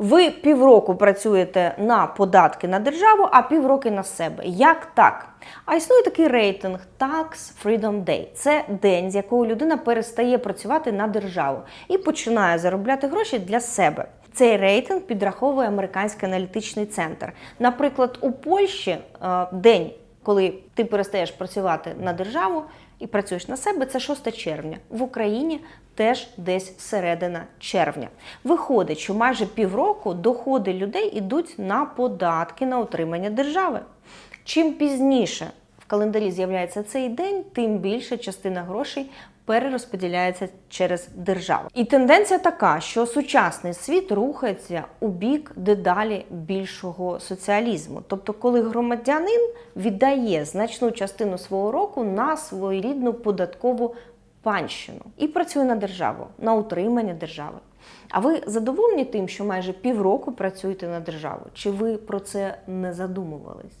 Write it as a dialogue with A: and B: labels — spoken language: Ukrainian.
A: Ви півроку працюєте на податки на державу, а півроки на себе. Як так? А існує такий рейтинг Tax Freedom Day. Це день, з якого людина перестає працювати на державу і починає заробляти гроші для себе. Цей рейтинг підраховує американський аналітичний центр. Наприклад, у Польщі е, день, коли ти перестаєш працювати на державу і працюєш на себе, це 6 червня. В Україні теж десь середина червня. Виходить, що майже півроку доходи людей йдуть на податки на отримання держави. Чим пізніше календарі з'являється цей день, тим більше частина грошей перерозподіляється через державу. І тенденція така, що сучасний світ рухається у бік дедалі більшого соціалізму. Тобто, коли громадянин віддає значну частину свого року на своєрідну податкову панщину і працює на державу, на утримання держави. А ви задоволені тим, що майже півроку працюєте на державу? Чи ви про це не задумувались?